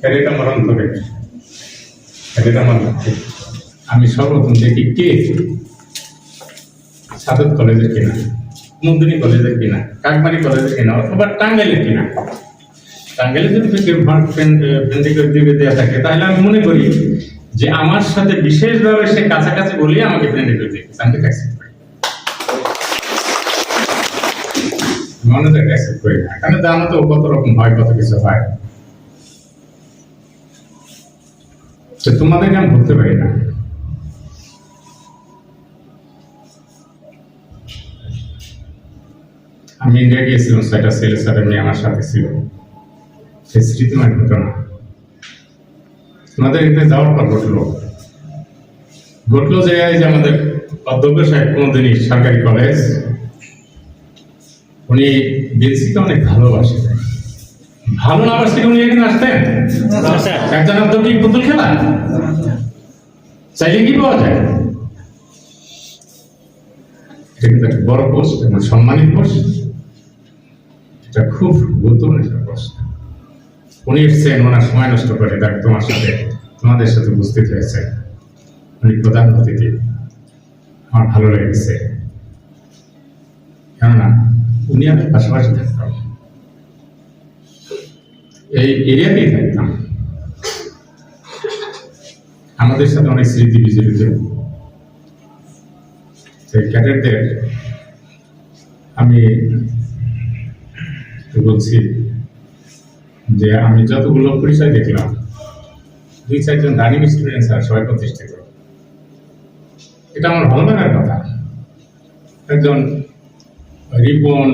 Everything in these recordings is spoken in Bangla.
ক্যারিয়ার আমার অন্তরে ক্যারিয়ার আমার লক্ষ্যে আমি সর্বপ্রথম দেখি কে সাদত কলেজের কিনা, মুন্দিনী কলেজের কিনা কাকমারি কলেজের কিনা, অথবা টাঙ্গাইলের কিনা। টাঙ্গাইলে যদি কেউ ফ্রেন্ডলি করে দিবে দেওয়া থাকে, তাহলে আমি মনে করি যে আমার সাথে বিশেষভাবে সে কাছাকাছি বলে আমাকে ফ্রেন্ডলি করে দিয়েছে আমি অ্যাকসেপ্ট করি। মনে তো অ্যাকসেপ্ট করি না। জানো তো কত রকম হয়, কত কিছু হয়। তো তোমাদেরকে আমি বলতে পারি না? আমি ইন্ডিয়া গিয়েছিলাম ছয়টা ছেলে সাথে মেয়ে আমার সাথে ছিল। সে স্মৃতিময় ঘটনা আমাদের এখানে যাওয়ার পর ঘটলো। ঘটলো যে যে আমাদের অধ্যক্ষ সাহেব কোনদিনই সরকারি কলেজ উনি বেন্সিকে অনেক ভালোবাসে। ভালো না বাসলে উনি এখানে আসতেন একজন অধ্যক্ষ পুতুল খেলা? চাইলে কি পাওয়া যায়? এটা কিন্তু একটা বড় পোস্ট এবং সম্মানিত পোস্ট এটা খুব গুরুত্বপূর্ণ একটা পোস্ট উনি এসছেন ওনার সময় নষ্ট করে দেখ তোমার সাথে তোমাদের সাথে উপস্থিত হয়েছে। উনি প্রধান অতিথি। আমার ভালো লেগেছে। কেননা উনি আমি পাশাপাশি থাকতাম এই এরিয়াতেই থাকতাম আমাদের সাথে অনেক স্মৃতি বিজড়িত। সেই ক্যাডেটদের আমি বলছি যে আমি যতগুলো পরিচয় দেখলাম, দুই চারজন রানিং স্টুডেন্ট স্যার সবাই প্রতিষ্ঠিত। এটা আমার ভালো লাগার কথা। একজন রিপন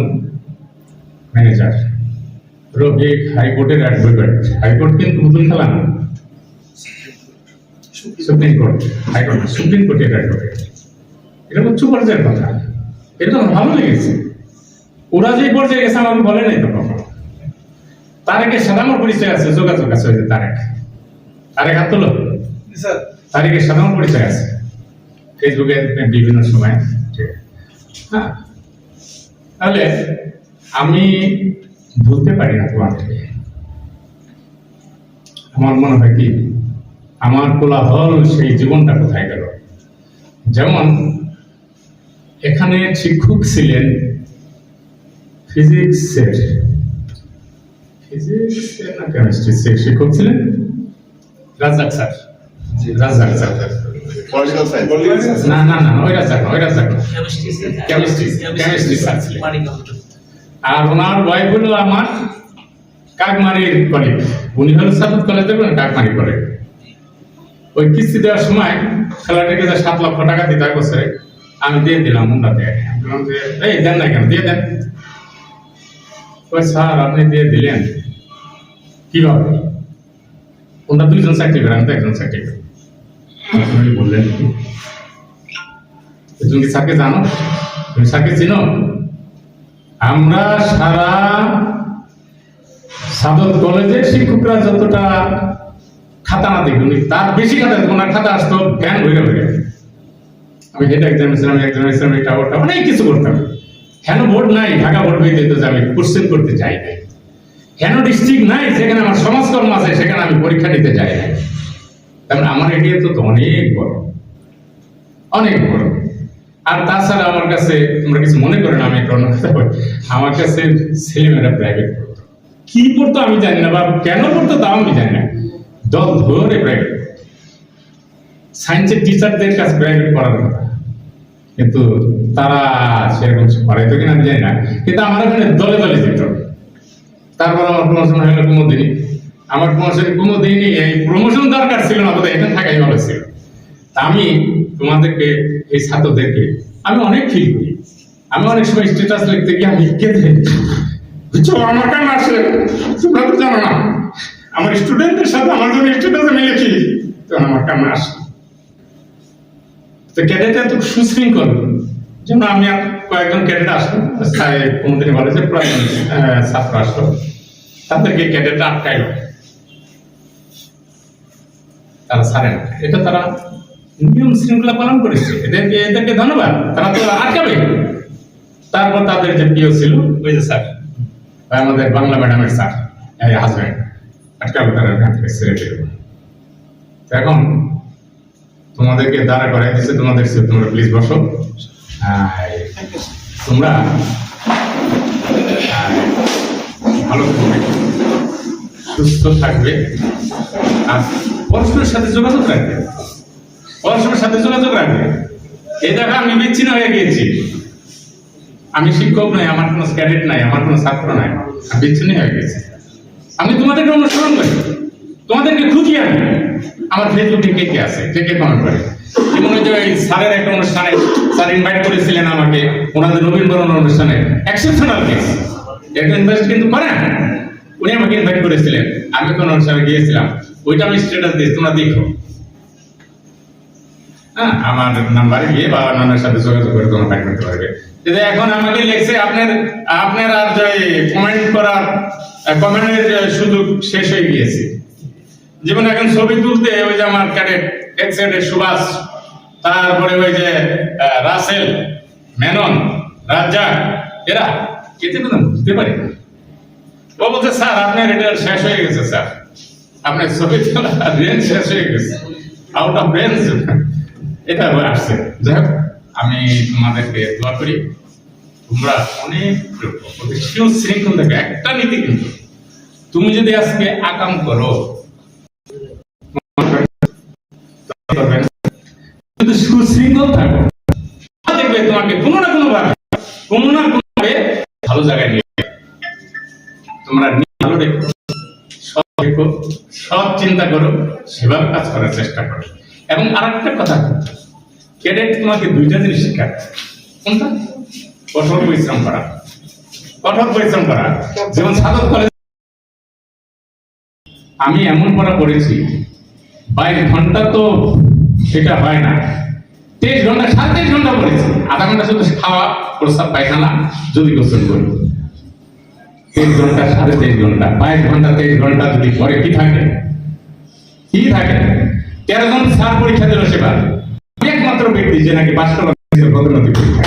ম্যানেজার। রফিক হাইকোর্টের অ্যাডভোকেট হাইকোর্ট কিন্তু নতুন খেলা না। Supreme court high court supreme কোর্টের অ্যাডভোকেট এটা উচ্চ পর্যায়ের কথা। এটা তো ভালো লেগেছে। ওরা যে পর্যায়ে গেছে আমাকে বলে নাই তো কখনো। তারেকের সাথে আমার পরিচয় আছে যোগাযোগ আছে ওই যে তারেক। তারেক হাত তোলো। তারিখের সাথে আমার পরিচয় আছে। ফেসবুকে বিভিন্ন সময়। ঠিক হ্যাঁ। তাহলে আমি ভুলতে পারি না তোমাদেরকে আমার মনে হয় কি আমার কোলাহল সেই জীবনটা কোথায় গেল? যেমন এখানে শিক্ষক ছিলেন ফিজিক্সের ফিজিক্সের না কেমিস্ট্রি শিক্ষক ছিলেন রাজাক স্যার। রাজাক স্যার। না না না ওই রাজাক ওই রাজাক কেমিস্ট্রি chemistry স্যার ছিলেন। আর ওনার ওয়াইফ হলো আমার কাকমারির কলিগ উনি হলো সাদত কলেজে কাকমারি করে। ওই কিস্তি দেওয়ার সময় খেলাটাকে যে সাত লক্ষ টাকা দিতে বছরে, আমি দিয়ে দিলাম ওনাতে এই, দেন না কেন, দিয়ে দেন। ওই স্যার, আপনি দিয়ে দিলেন। কীভাবে? ওনারা দুইজন চাকরি করে, আমি তো একজন চাকরি করি। বললেন কি? তুমি কি স্যারকে জানো? তুমি স্যারকে চিনো? আমরা সারা সাদত কলেজের শিক্ষকরা যতটা খাতা না দেখি তার বেশি খাতা ওনার খাতা আসতো, জ্ঞান হয়ে হয়ে আমি হেড এক্সামিনেশন আমি এক্সামিনেশন এটা ওটা অনেক কিছু করতাম। কেন বোর্ড নাই, ঢাকা বোর্ড হয়ে যেত আমি কোশ্চেন করতে যাই নাই। কেন ডিস্ট্রিক্ট নাই, সেখানে আমার সমাজকর্ম আছে, সেখানে আমি পরীক্ষা দিতে যাই নাই। তার মানে আমার এরিয়া তো অনেক বড়। অনেক বড়। আর তাছাড়া আমার কাছে, তোমরা কিছু মনে করো না, আমি একটা অন্য কথা বলি। আমার কাছে ছেলেমেয়েরা প্রাইভেট পড়তো। কি পড়তো আমি জানি না, বা কেন পড়তো তাও আমি জানি না। দল ধরে প্রাইভেট সায়েন্সের টিচারদের কাছে প্রাইভেট পড়ার কথা। কিন্তু তারা সেরকম পড়াইতো কিনা আমি জানি না। কিন্তু আমার এখানে দলে দলে যেত। তারপর আমার প্রমোশন হলো কুমুদিনী। আমার প্রমোশন কুমুদিনী, এই প্রমোশন দরকার ছিল না, বোধহয় এখানে থাকাই ভালো ছিল। আমি তোমাদেরকে এই ছাত্রদেরকে আমি অনেক ফিল করি। আমি অনেক সময় স্ট্যাটাস লিখতে গিয়ে আমি কেঁদে বুঝছ? আমার কেন আসে তোমরা তো জানো না। আমার স্টুডেন্টদের সাথে আমার জন্য স্ট্যাটাস আমি লিখি তখন আমার কেন আসে? তো ক্যাডেটে তো সুশৃঙ্খল। যেমন আমি কয়েকজন ক্যাডেট আসলো। যে প্রায় আহ, ছাত্র আসলো। তাদেরকে ক্যাডেট আটকাইলো। তারা ছাড়ে না। এটা তারা নিয়ম শৃঙ্খলা পালন করেছে। এদেরকে এদেরকে ধন্যবাদ। তারা তো আটকাবে তারপর তাদের যে প্রিয় ছিল, ওই যে স্যার, আমাদের বাংলা ম্যাডামের স্যার হাজব্যান্ড আজকাল তারা এখান থেকে ছেড়ে এখন তোমাদেরকে দাঁড়া করাই দিচ্ছে তোমাদের তোমরা প্লিজ বসো। তোমরা ভালো থাকবে, সুস্থ থাকবে, আর পরস্পরের সাথে যোগাযোগ রাখবে। পরস্পরের সাথে যোগাযোগ রাখবে। এই দেখো, আমি বিচ্ছিন্ন হয়ে গিয়েছি। আমি শিক্ষক নই, আমার কোনো ক্যাডেট নাই, আমার কোনো ছাত্র নাই, আমি বিচ্ছিন্ন হয়ে গেছি আমি তোমাদেরকে অনুসরণ করি। তোমাদেরকে খুঁজি আমি আমার ফেসবুকে কে কে আছে, কে কে কমেন্ট করে? যেমন ওই যে স্যারের একটা অনুষ্ঠানে, স্যার ইনভাইট করেছিলেন আমাকে, ওনাদের নবীনবরণ অনুষ্ঠানে। এক্সেপশনাল কেস একজন ইনভেস্ট কিন্তু করেন। উনি আমাকে ইনভাইট করেছিলেন। আমি কোন অনুষ্ঠানে গিয়েছিলাম। ওইটা আমি স্ট্যাটাস দিয়েছি তোমরা দেখো। হ্যাঁ আমার নাম্বারে গিয়ে বা নাম্বারের সাথে যোগাযোগ করে তোমরা ফাইন করতে পারবে। কিন্তু এখন আমাকে লেখছে, আপনার আপনার আর যে কমেন্ট করার কমেন্টের সুযোগ শেষ হয়ে গিয়েছে। যেমন এখন ছবি তুলতে ওই যে আমার ক্যাডেট এক্স ক্যাডেট সুভাষ, তারপরে ওই যে রাসেল, মেনন রাজ্জাক এরা কেতে না বুঝতে পারি। ও বলছে, স্যার, আপনার এটা শেষ হয়ে গেছে, স্যার। আপনার ছবি তোলা রেঞ্জ শেষ হয়ে গেছে। আউট অফ রেঞ্জ এটা আসছে। যাই হোক, আমি তোমাদেরকে দোয়া করি, তোমরা অনেক শৃঙ্খল থেকে একটা নীতি কিন্তু। তুমি যদি আজকে আকাম করো দেখবে তোমাকে ভালো জায়গায় তোমরা ভালো দেখো দেখো চিন্তা করো, সেভাবে কাজ করার চেষ্টা করো। এবং আরেকটা কথা, ক্যাডেট তোমাকে দুইটা জিনিস শেখায়। কোনটা? কঠোর পরিশ্রম করা। কঠোর পরিশ্রম করা। যেমন সাধক কলেজ আমি এমন পড়া পড়েছি বাইশ ঘণ্টা তো সেটা হয় না। তেইশ ঘণ্টা, সাড়ে তেইশ ঘণ্টা পড়েছি। আধা ঘণ্টা শুধু খাওয়া প্রস্তাব পায়খানা, যদি গোসল করি। তেইশ ঘণ্টা, সাড়ে তেইশ ঘণ্টা, বাইশ ঘণ্টা, তেইশ ঘণ্টা যদি পরে কি থাকে? কি থাকে? তেরো জন স্যার পরীক্ষা দিল সেবার। একমাত্র ব্যক্তি যে নাকি পাঁচটা পদোন্নতি পরীক্ষা